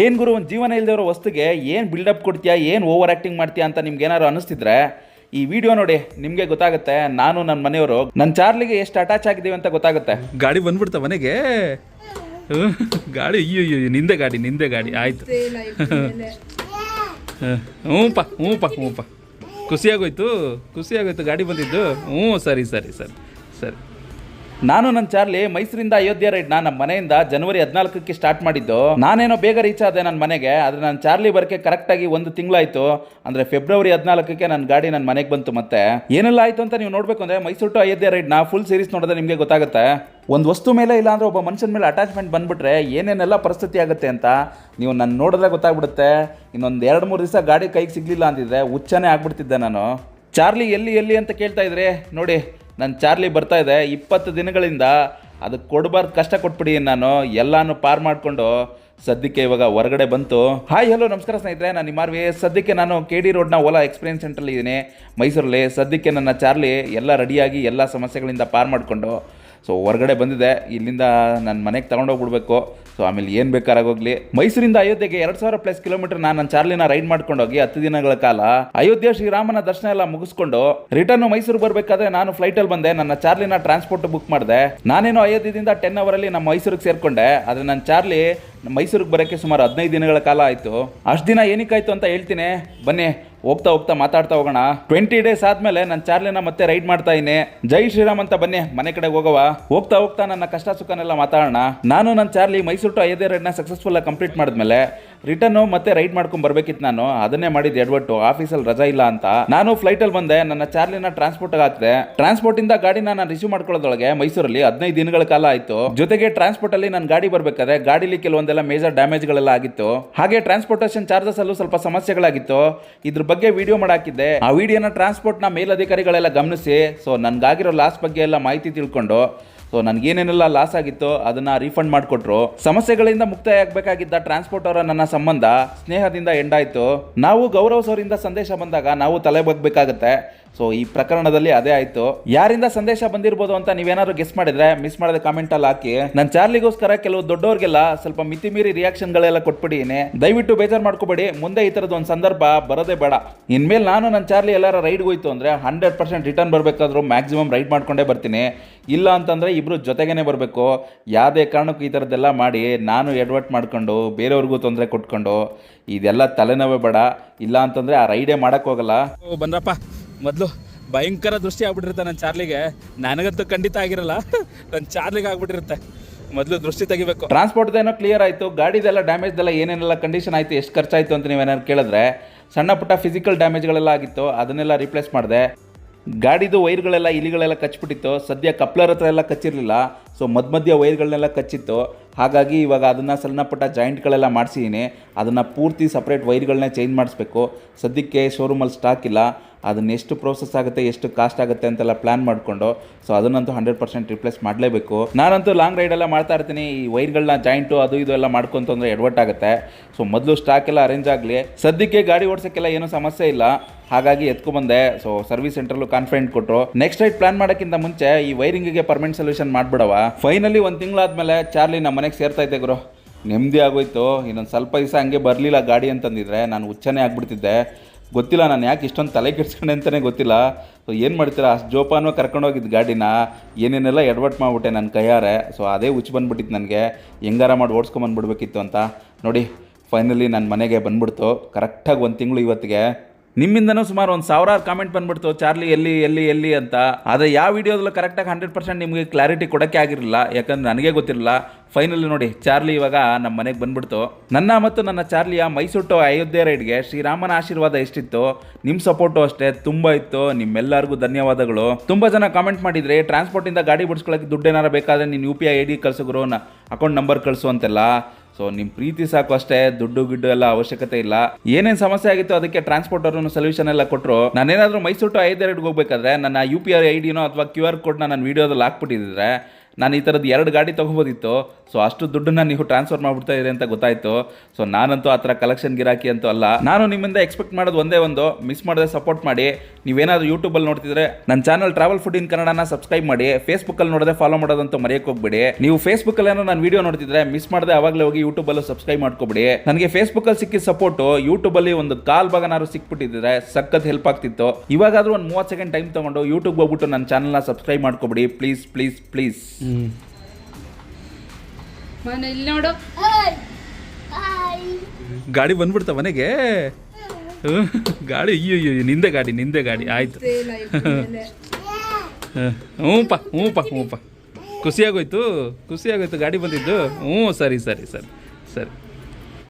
ಏನು ಗುರು ಒಂದು ಜೀವನ ಇಲ್ದಿರೋ ವಸ್ತುಗೆ ಏನು ಬಿಲ್ಡಪ್ ಕೊಡ್ತೀಯಾ ಏನು ಓವರ್ ಆ್ಯಕ್ಟಿಂಗ್ ಮಾಡ್ತೀಯಾ ಅಂತ ನಿಮ್ಗೆ ಏನಾದ್ರು ಅನಿಸ್ತಿದ್ರೆ ಈ ವಿಡಿಯೋ ನೋಡಿ ನಿಮಗೆ ಗೊತ್ತಾಗುತ್ತೆ. ನಾನು ನನ್ನ ಮನೆಯವರು ನನ್ನ ಚಾರ್ಲಿಗೆ ಎಷ್ಟು ಅಟ್ಯಾಚ್ ಆಗಿದ್ದೀವಿ ಅಂತ ಗೊತ್ತಾಗುತ್ತೆ. ಗಾಡಿ ಬಂದ್ಬಿಡ್ತ ಮನೆಗೆ. ಗಾಡಿ ಅಯ್ಯೋ ಅಯ್ಯೋ ನಿಂದೆ ಗಾಡಿ ನಿಂದೆ ಗಾಡಿ ಆಯ್ತು. ಪಾ ಹ್ಞೂಪ್ಪ ಹ್ಞೂಪ್ಪ ಖುಷಿಯಾಗೋಯ್ತು ಖುಷಿಯಾಗೋಯ್ತು ಗಾಡಿ ಬಂದಿದ್ದು. ಹ್ಞೂ ಸರಿ ಸರಿ ಸರಿ ಸರಿ. ನಾನು ನನ್ನ ಚಾರ್ಲಿ ಮೈಸೂರಿಂದ ಅಯೋಧ್ಯೆ ರೈಡ್ನ ನಮ್ಮ ಮನೆಯಿಂದ ಜನವರಿ ಹದಿನಾಲ್ಕಕ್ಕೆ ಸ್ಟಾರ್ಟ್ ಮಾಡಿದ್ದು. ನಾನೇನೋ ಬೇಗ ರೀಚ್ ಆದೆ ನನ್ನ ಮನೆಗೆ, ಆದರೆ ನನ್ನ ಚಾರ್ಲಿ ಬರಕ್ಕೆ ಕರೆಕ್ಟಾಗಿ ಒಂದು ತಿಂಗಳಾಯಿತು. ಅಂದರೆ ಫೆಬ್ರವರಿ ಹದಿನಾಲ್ಕಕ್ಕೆ ನನ್ನ ಗಾಡಿ ನನ್ನ ಮನೆಗೆ ಬಂತು ಮತ್ತೆ. ಏನೆಲ್ಲ ಆಯಿತು ಅಂತ ನೀವು ನೋಡಬೇಕು ಅಂದರೆ ಮೈಸೂರು ಟು ಅಯೋಧ್ಯೆ ರೈಡ್ನ ಫುಲ್ ಸೀರೀಸ್ ನೋಡಿದ್ರೆ ನಿಮಗೆ ಗೊತ್ತಾಗುತ್ತೆ. ಒಂದು ವಸ್ತು ಮೇಲೆ ಇಲ್ಲ ಅಂದ್ರೆ ಒಬ್ಬ ಮನುಷ್ಯನ ಮೇಲೆ ಅಟ್ಯಾಚ್ಮೆಂಟ್ ಬಂದ್ಬಿಟ್ರೆ ಏನೇನೆಲ್ಲ ಪರಿಸ್ಥಿತಿ ಆಗುತ್ತೆ ಅಂತ ನೀವು ನನ್ನ ನೋಡಿದ್ರೆ ಗೊತ್ತಾಗ್ಬಿಡುತ್ತೆ. ಇನ್ನೊಂದು ಎರಡು ಮೂರು ದಿವಸ ಗಾಡಿ ಕೈಗೆ ಸಿಗ್ಲಿಲ್ಲ ಅಂತಿದ್ರೆ ಹುಚ್ಚನೇ ಆಗ್ಬಿಡ್ತಿದ್ದೆ ನಾನು. ಚಾರ್ಲಿ ಎಲ್ಲಿ ಎಲ್ಲಿ ಅಂತ ಕೇಳ್ತಾ ಇದ್ರೆ? ನೋಡಿ ನನ್ನ ಚಾರ್ಲಿ ಬರ್ತಾ ಇದೆ, ಇಪ್ಪತ್ತು ದಿನಗಳಿಂದ ಅದಕ್ಕೆ ಕೊಡಬಾರ್ದು, ಕಷ್ಟ ಕೊಟ್ಬಿಡಿ ನಾನು, ಎಲ್ಲಾನು ಪಾರ್ ಮಾಡಿಕೊಂಡು ಸದ್ಯಕ್ಕೆ ಇವಾಗ ಹೊರಗಡೆ ಬಂತು. ಹಾಯ್ ಹಲೋ ನಮಸ್ಕಾರ ಸ್ನೇಹಿತರೆ, ನಾನು ನಿಮ್ಮಾರ್ವಿ ಸದ್ಯಕ್ಕೆ ನಾನು ಕೆ ಡಿ ರೋಡ್ನ ಓಲಾ ಎಕ್ಸ್ಪೀರಿಯನ್ಸ್ ಸೆಂಟ್ರಲ್ಲಿ ಇದ್ದೀನಿ. ಮೈಸೂರಲ್ಲಿ ಸದ್ಯಕ್ಕೆ ನನ್ನ ಚಾರ್ಲಿ ಎಲ್ಲ ರೆಡಿಯಾಗಿ ಎಲ್ಲ ಸಮಸ್ಯೆಗಳಿಂದ ಪಾರ್ ಮಾಡಿಕೊಂಡು ಸೊ ಹೊರಗಡೆ ಬಂದಿದೆ. ಇಲ್ಲಿಂದ ನನ್ನ ಮನೆಗೆ ತಗೊಂಡೋಗ್ಬಿಡ್ಬೇಕು. ಸೊ ಆಮೇಲೆ ಏನು ಬೇಕಾರಾಗೋಗ್ಲಿ ಮೈಸೂರಿಂದ ಅಯೋಧ್ಯೆಗೆ ಎರಡು ಸಾವಿರ ಪ್ಲಸ್ ಕಿಲೋಮೀಟರ್ ನಾನು ನನ್ನ ಚಾರ್ಲಿನ ರೈಡ್ ಮಾಡ್ಕೊಂಡೋಗಿ ಹತ್ತು ದಿನಗಳ ಕಾಲ ಅಯೋಧ್ಯೆ ಶ್ರೀರಾಮನ ದರ್ಶನ ಎಲ್ಲ ಮುಗಿಸ್ಕೊಂಡು ರಿಟರ್ನ್ ಮೈಸೂರು ಬರಬೇಕಾದ್ರೆ ನಾನು ಫ್ಲೈಟಲ್ಲಿ ಬಂದೆ. ನನ್ನ ಚಾರ್ಲಿನ ಟ್ರಾನ್ಸ್ಪೋರ್ಟ್ ಬುಕ್ ಮಾಡಿದೆ. ನಾನೇನು ಅಯೋಧ್ಯದಿಂದ ಟೆನ್ ಅವರಲ್ಲಿ ನಮ್ಮ ಮೈಸೂರಿಗೆ ಸೇರ್ಕೊಂಡೆ. ಆದರೆ ನನ್ನ ಚಾರ್ಲಿ ಮೈಸೂರಿಗೆ ಬರೋಕ್ಕೆ ಸುಮಾರು ಹದಿನೈದು ದಿನಗಳ ಕಾಲ ಆಯಿತು. ಅಷ್ಟು ದಿನ ಏನಕ್ಕಾಯ್ತು ಅಂತ ಹೇಳ್ತೀನಿ. ಬನ್ನಿ, ಹೋಗ್ತಾ ಹೋಗ್ತಾ ಮಾತಾಡ್ತಾ ಹೋಗೋಣ. ಟ್ವೆಂಟಿ ಡೇಸ್ ಆದ್ಮೇಲೆ ನನ್ನ ಚಾರ್ಲಿನ ಮತ್ತೆ ರೈಡ್ ಮಾಡ್ತಾ ಇದ್ದೀನಿ. ಜೈ ಶ್ರೀರಾಮ್ ಅಂತ ಬನ್ನಿ, ಮನೆ ಕಡೆ ಹೋಗವ ಹೋಗ್ತಾ ಹೋಗ್ತಾ ನನ್ನ ಕಷ್ಟ ಸುಖನೆಲ್ಲ ಮಾತಾಡೋಣ. ನಾನು ನನ್ನ ಚಾರ್ಲಿ ಮೈಸೂರು ಟು ಐದೇ ರೈಡ್ನ ಸಕ್ಸಸ್ಫುಲ್ ಆಗಿ ಕಂಪ್ಲೀಟ್ ಮಾಡಿದ್ಮೇಲೆ ರಿಟರ್ನ್ ಮತ್ತೆ ರೈಡ್ ಮಾಡ್ಕೊಂಡು ಬರ್ಬೇಕಿತ್ತು ನಾನು. ಅದನ್ನೇ ಮಾಡಿದ್ದು ಎಡ್ವಟ್ಟು. ಆಫೀಸಲ್ಲಿ ರಜಾ ಇಲ್ಲ ಅಂತ. ನಾನು ಫ್ಲೈಟಲ್ಲಿ ಬಂದೆ. ನನ್ನ ಚಾರ್ಲಿನ ಟ್ರಾನ್ಸ್ಪೋರ್ಟ್ ಹಾಕಿದೆ ಟ್ರಾನ್ಸ್ಪೋರ್ಟ್ ಇಂದ ಗಾಡಿನ ನಾನು ರಿಸೀವ್ ಮಾಡ್ಕೊಳ್ಳೋದೊಳಗೆ ಮೈಸೂರಲ್ಲಿ ಹದಿನೈದು ದಿನಗಳ ಕಾಲ ಆಯ್ತು. ಜೊತೆಗೆ ಟ್ರಾನ್ಸ್ಪೋರ್ಟ್ ಅಲ್ಲಿ ನನ್ನ ಗಾಡಿ ಬರ್ಬೇಕಾದ್ರೆ ಗಾಡಿಲಿ ಕೆಲವೊಂದೆಲ್ಲ ಮೇಜರ್ ಡ್ಯಾಮೇಜ್ಗಳೆಲ್ಲ ಆಗಿತ್ತು. ಹಾಗೆ ಟ್ರಾನ್ಸ್ಪೋರ್ಟೇಷನ್ ಚಾರ್ಜಸ್ ಅಲ್ಲೂ ಸ್ವಲ್ಪ ಸಮಸ್ಯೆಗಳಾಗಿತ್ತು. ಇದ್ರ ಬಗ್ಗೆ ವಿಡಿಯೋ ಮಾಡಾಕಿದ್ದೆ ಆ ವಿಡಿಯೋನ ಟ್ರಾನ್ಸ್ಪೋರ್ಟ್ನ ಮೇಲಧಿಕಾರಿಗಳೆಲ್ಲ ಗಮನಿಸಿ. ಸೊ ನನ್ಗಾಗಿರೋ ಲಾಸ್ ಬಗ್ಗೆ ಎಲ್ಲ ಮಾಹಿತಿ ತಿಳ್ಕೊಂಡು ಸೊ ನನಗೇನೇನೆಲ್ಲ ಲಾಸ್ ಆಗಿತ್ತು, ಅದನ್ನ ರೀಫಂಡ್ ಮಾಡಿಕೊಟ್ರು. ಸಮಸ್ಯೆಗಳಿಂದ ಮುಕ್ತಾಯ ಆಗಬೇಕಾಗಿದ್ದ ಟ್ರಾನ್ಸ್ಪೋರ್ಟ್ ಅವರ ನನ್ನ ಸಂಬಂಧ ಸ್ನೇಹದಿಂದ ಎಂಡಾಯ್ತು. ನಾವು ಗೌರವ್ ಅವರಿಂದ ಸಂದೇಶ ಬಂದಾಗ ನಾವು ತಲೆ ಬಗ್ಬೇಕಾಗತ್ತೆ. ಸೊ ಈ ಪ್ರಕರಣದಲ್ಲಿ ಅದೇ ಆಯ್ತು. ಯಾರಿಂದ ಸಂದೇಶ ಬಂದಿರ್ಬೋದು ಅಂತ ನೀವೇನಾದ್ರು ಗೆಸ್ ಮಾಡಿದ್ರೆ ಮಿಸ್ ಮಾಡದೆ ಕಾಮೆಂಟ್ ಅಲ್ಲಿ ಹಾಕಿ. ನನ್ನ ಚಾರ್ಲಿಗೋಸ್ಕರ ಕೆಲವು ದೊಡ್ಡವರಿಗೆಲ್ಲ ಸ್ವಲ್ಪ ಮಿತಿ ಮೀರಿ ರಿಯಾಕ್ಷನ್ ಗಳೆಲ್ಲ ಕೊಟ್ಬಿಟ್ಟಿನಿ ದಯವಿಟ್ಟು ಬೇಜಾರು ಮಾಡ್ಕೋಬೇಡಿ. ಮುಂದೆ ಈ ತರದ ಒಂದು ಸಂದರ್ಭ ಬರೋದೇ ಬೇಡ. ಇನ್ಮೇಲೆ ನಾನು ನನ್ನ ಚಾರ್ಲಿ ಎಲ್ಲಾರ ರೈಡ್ ಹೋಯ್ತು ಅಂದ್ರೆ ಹಂಡ್ರೆಡ್ ಪರ್ಸೆಂಟ್ ರಿಟರ್ನ್ ಬರಬೇಕಾದ್ರೂ ಮ್ಯಾಕ್ಸಿಮಮ್ ರೈಡ್ ಮಾಡ್ಕೊಂಡೇ ಬರ್ತೀನಿ. ಇಲ್ಲ ಅಂತಂದ್ರೆ ಇಬ್ರು ಜೊತೆಗೇ ಬರಬೇಕು. ಯಾವುದೇ ಕಾರಣಕ್ಕೂ ಈ ಥರದ್ದೆಲ್ಲ ಮಾಡಿ ನಾನು ಎಡ್ವರ್ಟ್ ಮಾಡ್ಕೊಂಡು ಬೇರೆಯವ್ರಿಗೂ ತೊಂದರೆ ಕೊಟ್ಕೊಂಡು ಇದೆಲ್ಲ ತಲೆನೋವೇ ಬೇಡ. ಇಲ್ಲ ಅಂತಂದರೆ ಆ ರೈಡೇ ಹೋಗಲ್ಲ. ಓ ಬಂದ್ರಪ್ಪ. ಮೊದಲು ಭಯಂಕರ ದೃಷ್ಟಿ ಆಗ್ಬಿಟ್ಟಿರುತ್ತೆ ನನ್ನ ಚಾರ್ಲಿಗೆ. ನನಗಂತೂ ಖಂಡಿತ ಆಗಿರಲ್ಲ. ನನ್ನ ಚಾರ್ಲಿಗೆ ಆಗ್ಬಿಟ್ಟಿರುತ್ತೆ. ಮೊದಲು ದೃಷ್ಟಿ ತೆಗಿಬೇಕು. ಟ್ರಾನ್ಸ್ಪೋರ್ಟ್ ಏನೋ ಕ್ಲಿಯರ್ ಆಯಿತು. ಗಾಡಿದೆಲ್ಲ ಡ್ಯಾಮೇಜ್ದೆಲ್ಲ ಏನೇನೆಲ್ಲ ಕಂಡೀಷನ್ ಆಯಿತು ಎಷ್ಟು ಖರ್ಚಾಯಿತು ಅಂತ ನೀವೇನಾದ್ರು ಕೇಳಿದ್ರೆ ಸಣ್ಣ ಪುಟ್ಟ ಫಿಸಿಕಲ್ ಡ್ಯಾಮೇಜ್ಗಳೆಲ್ಲ ಆಗಿತ್ತು ಅದನ್ನೆಲ್ಲ ರಿಪ್ಲೇಸ್ ಮಾಡಿದೆ. ಗಾಡಿದು ವೈರ್ಗಳೆಲ್ಲ ಇಲಿಗಳೆಲ್ಲ ಕಚ್ಬಿಟ್ಟಿತ್ತು. ಸದ್ಯ ಕಪ್ಲರ್ ಹತ್ರ ಎಲ್ಲ ಕಚ್ಚಿರಲಿಲ್ಲ. ಸೊ ಮಧ್ಯ ಮಧ್ಯ ವೈರ್ಗಳನ್ನೆಲ್ಲ ಕಚ್ಚಿತ್ತು. ಹಾಗಾಗಿ ಇವಾಗ ಅದನ್ನು ಸಣ್ಣ ಪುಟ್ಟ ಜಾಯಿಂಟ್ಗಳೆಲ್ಲ ಮಾಡಿಸಿದ್ದೀನಿ ಅದನ್ನು ಪೂರ್ತಿ ಸಪ್ರೇಟ್ ವೈರ್ಗಳನ್ನ ಚೇಂಜ್ ಮಾಡಿಸ್ಬೇಕು. ಸದ್ಯಕ್ಕೆ ಶೋರೂಮಲ್ಲಿ ಸ್ಟಾಕ್ ಇಲ್ಲ. ಅದನ್ನ ಎಷ್ಟು ಪ್ರೋಸೆಸ್ ಆಗುತ್ತೆ, ಎಷ್ಟು ಕಾಸ್ಟ್ ಆಗುತ್ತೆ ಅಂತೆಲ್ಲ ಪ್ಲಾನ್ ಮಾಡಿಕೊಂಡು, ಸೊ, ಅದನ್ನಂತೂ ಹಂಡ್ರೆಡ್ ಪರ್ಸೆಂಟ್ ರಿಪ್ಲೇಸ್ ಮಾಡಲೇಬೇಕು. ನಾನಂತೂ ಲಾಂಗ್ ರೈಡೆಲ್ಲ ಮಾಡ್ತಾ ಇರ್ತೀನಿ. ಈ ವೈರ್ಗಳನ್ನ ಜಾಯಿಂಟು, ಅದು ಇದು ಎಲ್ಲ ಮಾಡ್ಕೊಂತಂದರೆ ಎಡ್ವರ್ಟ್ ಆಗುತ್ತೆ. ಸೊ, ಮೊದಲು ಸ್ಟಾಕ್ ಎಲ್ಲ ಅರೇಂಜ್ ಆಗಲಿ. ಸದ್ಯಕ್ಕೆ ಗಾಡಿ ಓಡಿಸೋಕ್ಕೆಲ್ಲ ಏನೂ ಸಮಸ್ಯೆ ಇಲ್ಲ. ಹಾಗಾಗಿ ಎತ್ಕೊಂಡ್ಬಂದೆ ಸೊ, ಸರ್ವಿಸ್ ಸೆಂಟ್ರಲ್ಲೂ ಕಾನ್ಫಿಡೆಂಟ್ ಕೊಟ್ಟರು ನೆಕ್ಸ್ಟ್ ರೈಟ್ ಪ್ಲಾನ್ ಮಾಡೋಕ್ಕಿಂತ ಮುಂಚೆ ಈ ವೈರಿಂಗಿಗೆ ಪರ್ಮನೆಂಟ್ ಸೊಲ್ಯೂಷನ್ ಮಾಡಿಬಿಡವ ಫೈನಲಿ ಒಂದು ತಿಂಗಳಾದ್ಮೇಲೆ ಚಾರ್ಲಿ ನಮ್ಮ ಮನೆಗೆ ಸೇರ್ತಾ ಇದ್ದೆ ಗುರು. ನೆಮ್ಮದಿ ಆಗೋಯ್ತು. ಇನ್ನೊಂದು ಸ್ವಲ್ಪ ದಿವಸ ಹಂಗೆ ಬರಲಿಲ್ಲ ಗಾಡಿ ಅಂತಂದಿದ್ರೆ. ನಾನು ಹುಚ್ಚನೇ ಆಗ್ಬಿಡ್ತಿದ್ದೆ. ಗೊತ್ತಿಲ್ಲ ನಾನು ಯಾಕೆ ಇಷ್ಟೊಂದು ತಲೆ ಕೆಡ್ಸ್ಕೊಂಡೆ ಅಂತಲೇ ಗೊತ್ತಿಲ್ಲ. ಸೊ ಏನು ಮಾಡ್ತೀರಾ? ಅಷ್ಟು ಕರ್ಕೊಂಡು ಕರ್ಕೊಂಡೋಗಿದ್ದು ಗಾಡಿನ. ಏನೇನೆಲ್ಲ ಎಡ್ವರ್ಟ್ ಮಾಡಿಬಿಟ್ಟೆ ನನ್ನ ಕೈಯಾರೆ. ಸೊ ಅದೇ ಹುಚ್ಚು ಬಂದುಬಿಟ್ಟಿತ್ತು ನನಗೆ. ಹೆಂಗಾರ ಮಾಡಿ ಓಡಿಸ್ಕೊಂಬಂದ್ಬಿಡ್ಬೇಕಿತ್ತು ಅಂತ. ನೋಡಿ ಫೈನಲಿ ನನ್ನ ಮನೆಗೆ ಬಂದ್ಬಿಡ್ತು. ಕರೆಕ್ಟಾಗಿ ಒಂದು ತಿಂಗಳು ಇವತ್ತಿಗೆ. ನಿಮ್ಮಿಂದನೂ ಸುಮಾರು ಒಂದು ಸಾವಿರಾರು ಕಾಮೆಂಟ್ ಬಂದ್ಬಿಡ್ತು. ಚಾರ್ಲಿ, ಎಲ್ಲಿ ಎಲ್ಲಿ ಎಲ್ಲಿ ಅಂತ. ಆದರೆ ಯಾವ ವಿಡಿಯೋದಲ್ಲೂ ಕರೆಕ್ಟಾಗಿ ಹಂಡ್ರೆಡ್ ಪರ್ಸೆಂಟ್ ನಿಮಗೆ ಕ್ಲಾರಿಟಿ ಕೊಡೋಕ್ಕೆ ಆಗಿರಲಿಲ್ಲ. ಯಾಕಂದ್ರೆ ನನಗೆ ಗೊತ್ತಿರಲಿಲ್ಲ. ಫೈನಲಿ ನೋಡಿ, ಚಾರ್ಲಿ ಇವಾಗ ನಮ್ಮ ಮನೆಗೆ ಬಂದ್ಬಿಡ್ತು. ನನ್ನ ಮತ್ತು ನನ್ನ ಚಾರ್ಲಿಯ ಮೈಸೂರು ಅಯೋಧ್ಯೆ ರೈಡ್ಗೆ ಶ್ರೀರಾಮನ ಆಶೀರ್ವಾದ ಎಷ್ಟಿತ್ತು? ನಿಮ್ಮ ಸಪೋರ್ಟು ಅಷ್ಟೇ, ತುಂಬ ಇತ್ತು. ನಿಮ್ಮೆಲ್ಲರಿಗೂ ಧನ್ಯವಾದಗಳು. ತುಂಬ ಜನ ಕಾಮೆಂಟ್ ಮಾಡಿದರೆ ಟ್ರಾನ್ಸ್ಪೋರ್ಟಿಂದ ಗಾಡಿ ಬಿಡಿಸ್ಕೊಳ್ಳೋಕೆ ದುಡ್ಡು ಏನಾರ ಬೇಕಾದ್ರೆ ನೀನು U P I I D ಕಳ್ಸಿದ್ರು account number ಕಳಿಸು ಅಂತೆಲ್ಲ. ಸೊ ನಿಮ್ಮ ಪ್ರೀತಿ ಸಾಕು ಅಷ್ಟೇ, ದುಡ್ಡು ಗಿಡ್ಡು ಎಲ್ಲ ಅವಶ್ಯಕತೆ ಇಲ್ಲ. ಏನೇನು ಸಮಸ್ಯೆ ಆಗಿತ್ತು ಅದಕ್ಕೆ ಟ್ರಾನ್ಸ್ಪೋರ್ಟ್ ಅವರು ಸೊಲ್ಯೂಷನ್ ಎಲ್ಲ ಕೊಟ್ಟರು ನಾನೇನಾದರೂ ಮೈಸೂರು ಟು ಐದೆರಡು ಹೋಗ್ಬೇಕಾದ್ರೆ ನನ್ನ ಯು ಪಿ ಐ ಐ ಡಿನೋ ಅಥವಾ ಕ್ಯೂ ಆರ್ ಕೋಡ್ನ ನಾನು ವೀಡಿಯೋದಲ್ಲಿ ಹಾಕ್ಬಿಟ್ಟಿದ್ರೆ ನಾನು ಈ ಥರದ್ದು ಎರಡು ಗಾಡಿ ತೊಗೋಬೋದಿತ್ತು ಸೊ ಅಷ್ಟು ದುಡ್ಡನ್ನ ನೀವು ಟ್ರಾನ್ಸ್ಫರ್ ಮಾಡಿಬಿಡ್ತಾ ಇದ್ದೀರಿ ಅಂತ ಗೊತ್ತಾಯಿತು. ಸೊ ನಾನಂತೂ ಆ ಥರ ಕಲೆಕ್ಷನ್ ಗಿರಾಕಿ ಅಂತೂ ಅಲ್ಲ. ನಾನು ನಿಮ್ಮಿಂದ ಎಕ್ಸ್ಪೆಕ್ಟ್ ಮಾಡೋದು ಒಂದೇ ಒಂದು ಮಿಸ್ ಮಾಡದೆ ಸಪೋರ್ಟ್ ಮಾಡಿ. ನೀವೇನಾದರೂ ಯೂಟ್ಯೂಬಲ್ಲಿ ನೋಡ್ತಿದ್ರೆ ನನ್ನ ಚಾನಲ್ ಟ್ರಾವೆಲ್ ಫುಡ್ ಇನ್ ಕನ್ನಡನ ಸಬ್ಸ್ಕ್ರೈಬ್ ಮಾಡಿ. ಫೇಸ್ಬುಕ್ಕಲ್ಲಿ ನೋಡಿದ್ರೆ ಫಾಲೋ ಮಾಡೋದಂತೂ ಮರೆಯೋಕೆ ಹೋಗ್ಬಿಡಿ. ನೀವು ಫೇಸ್ಬುಕ್ಕಲ್ಲೇನೋ ನಾನು ವೀಡಿಯೋ ನೋಡ್ತಿದ್ರೆ ಮಿಸ್ ಮಾಡದೆ ಅವಾಗಲೇ ಹೋಗಿ ಯೂಟ್ಯೂಬಲ್ಲೂ ಸಬ್ಸ್ಕ್ರೈಬ್ ಮಾಡ್ಕೊಬಿಡಿ. ನನಗೆ ಫೇಸ್ಬುಕ್ಕಲ್ಲಿ ಸಿಕ್ಕಿದ ಸಪೋರ್ಟು ಯೂಟ್ಯೂಬಲ್ಲಿ ಒಂದು ಕಾಲ್ ಭಾಗನಾದ್ರು ಸಿಕ್ಬಿಟ್ಟಿದ್ರೆ ಸಖತ್ ಹೆಲ್ಪ್ ಆಗ್ತಿತ್ತು. ಇವಾಗಾದರೂ ಒಂದು ಮೂವತ್ತು ಸೆಕೆಂಡ್ ಟೈಮ್ ತೊಗೊಂಡು ಯೂಟ್ಯೂಬ್ ಹೋಗ್ಬಿಟ್ಟು ನನ್ನ ಚಾನಲ್ನ ಸಬ್ಸ್ಕ್ರೈಬ್ ಮಾಡ್ಕೊಬಿಡಿ. ಪ್ಲೀಸ್ ಪ್ಲೀಸ್ ಪ್ಲೀಸ್ ಮನೆ ಇಲ್ಲಿ ನೋಡು. ಗಾಡಿ ಬಂದ್ಬಿಡ್ತಾ ಮನೆಗೆ. ಗಾಡಿ ಅಯ್ಯೋ ಅಯ್ಯೋ ಅಯ್ಯೋ, ನಿಂದೆ ಗಾಡಿ ನಿಂದೆ ಗಾಡಿ ಆಯ್ತು. ಹ್ಞೂಪ ಹ್ಞೂಪ ಹ್ಞೂಪ ಖುಷಿಯಾಗೋಯ್ತು ಖುಷಿಯಾಗೋಯ್ತು ಗಾಡಿ ಬಂದಿದ್ದು. ಹ್ಞೂ ಸರಿ ಸರಿ ಸರಿ ಸರಿ.